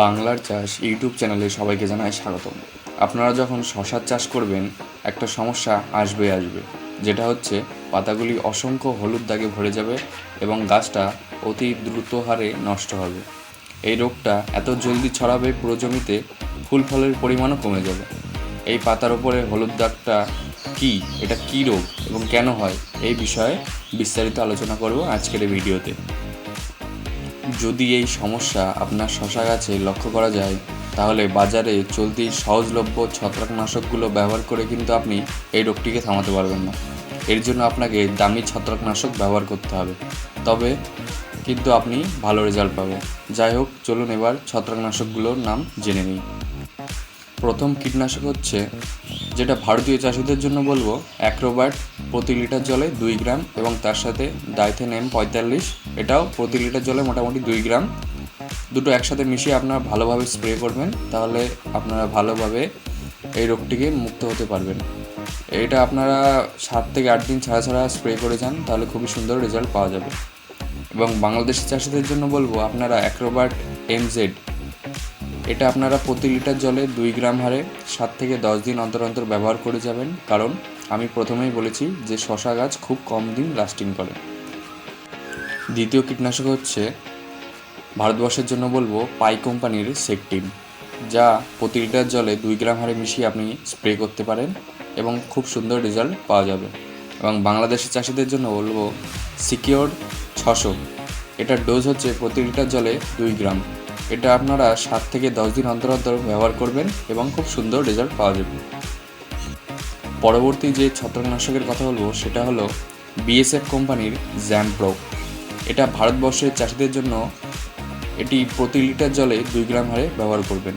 বাংলার চাষ ইউটিউব চ্যানেলে সবাইকে জানাই স্বাগতম। আপনারা যখন শশার চাষ করবেন, একটা সমস্যা আসবে আসবে, যেটা হচ্ছে পাতাগুলি অসংখ্য হলুদ দাগে ভরে যাবে এবং গাছটা অতি দ্রুত হারে নষ্ট হবে। এই রোগটা এত জলদি ছড়াবে পুরো জমিতে, ফুল ফলের পরিমাণও কমে যাবে। এই পাতার ওপরে হলুদ দাগটা কী? এটা কী রোগ এবং কেন হয়? এই বিষয়ে বিস্তারিত আলোচনা করব আজকের ভিডিওতে। যদি এই সমস্যা আপনার শশা গাছে লক্ষ্য করা যায়, তাহলে বাজারে চলতি সহজলভ্য ছত্রাকনাশকগুলো ব্যবহার করে কিন্তু আপনি এই রোগটিকে থামাতে পারবেন না। এর জন্য আপনাকে দামি ছত্রাকনাশক ব্যবহার করতে হবে। তবে কিন্তু আপনি ভালো রেজাল্ট পাবেন। যাই হোক, চলুন এবার ছত্রাকনাশকগুলোর নাম জেনে নিই। প্রথম কীটনাশক হচ্ছে, যেটা ভারতীয় চাষিদের জন্য বলব, অ্যাক্রোবাট প্রতি লিটার জলে দুই গ্রাম এবং তার সাথে ডাইথেন এম পঁয়তাল্লিশ। এটাও প্রতি লিটার জলে মোটামুটি দুই গ্রাম। দুটো একসাথে মিশিয়ে আপনারা ভালোভাবে স্প্রে করবেন, তাহলে আপনারা ভালোভাবে এই রোগটিকে মুক্ত হতে পারবেন। এটা আপনারা সাত থেকে আট দিন ছাড়া ছাড়া স্প্রে করে যান, তাহলে খুবই সুন্দর রেজাল্ট পাওয়া যাবে। এবং বাংলাদেশি চাষিদের জন্য বলব, আপনারা অ্যাক্রোবাট এমজেড এটা আপনারা প্রতি লিটার জলে দুই গ্রাম হারে সাত থেকে দশ দিন অন্তর অন্তর ব্যবহার করে যাবেন। কারণ আমি প্রথমেই বলেছি যে শশা গাছ খুব কম দিন লাস্টিং করে। দ্বিতীয় কীটনাশক হচ্ছে ভারতবর্ষের জন্য বলব পাই কোম্পানির সেকটিন, যা প্রতি লিটার জলে দুই গ্রাম হারে মিশিয়ে আপনি স্প্রে করতে পারেন এবং খুব সুন্দর রেজাল্ট পাওয়া যাবে। এবং বাংলাদেশের চাষিদের জন্য বলব সিকিওর ছশো এটার ডোজ হচ্ছে প্রতি লিটার জলে দুই গ্রাম। এটা আপনারা সাত থেকে দশ দিন অন্তর অন্তর ব্যবহার করবেন এবং খুব সুন্দর রেজাল্ট পাওয়া যাবে। পরবর্তী যে ছত্রাকনাশকের কথা বলব, সেটা হলো বিএসএফ কোম্পানির জ্যাম্প্রো এটা ভারতবর্ষের চাষিদের জন্য এটি প্রতি লিটার জলে দুই গ্রাম হারে ব্যবহার করবেন।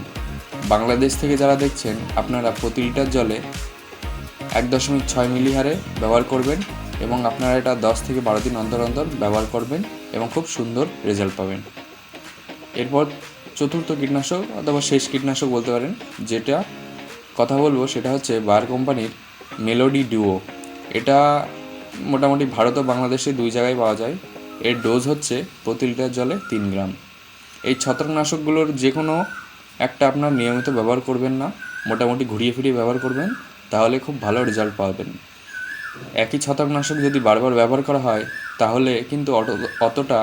বাংলাদেশ থেকে যারা দেখছেন, আপনারা প্রতি লিটার জলে এক দশমিক ছয় মিলি হারে ব্যবহার করবেন এবং আপনারা এটা দশ থেকে বারো দিন অন্তর অন্তর ব্যবহার করবেন এবং খুব সুন্দর রেজাল্ট পাবেন। এরপর চতুর্থ কীটনাশক অথবা শেষ কীটনাশক বলতে পারেন, যেটা কথা বলব সেটা হচ্ছে বার কোম্পানির মেলোডি ডুও এটা মোটামুটি ভারত ও বাংলাদেশে দুই জায়গায় পাওয়া যায়। এর ডোজ হচ্ছে প্রতি লিটার জলে তিন গ্রাম। এই ছত্রাকনাশকগুলোর যে কোনো একটা আপনার নিয়মিত ব্যবহার করবেন না, মোটামুটি ঘুরিয়ে ফিরিয়ে ব্যবহার করবেন, তাহলে খুব ভালো রেজাল্ট পাবেন। একই ছত্রাকনাশক যদি বারবার ব্যবহার করা হয়, তাহলে কিন্তু অত অতটা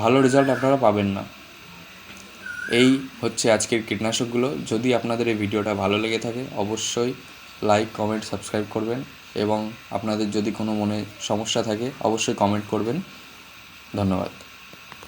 ভালো রেজাল্ট আপনারা পাবেন না। এই হচ্ছে আজকের কীটনাশকগুলো। যদি আপনাদের এই ভিডিওটা ভালো লেগে থাকে, অবশ্যই লাইক কমেন্ট সাবস্ক্রাইব করবেন এবং আপনাদের যদি কোনো মনে সমস্যা থাকে, অবশ্যই কমেন্ট করবেন। ধন্যবাদ।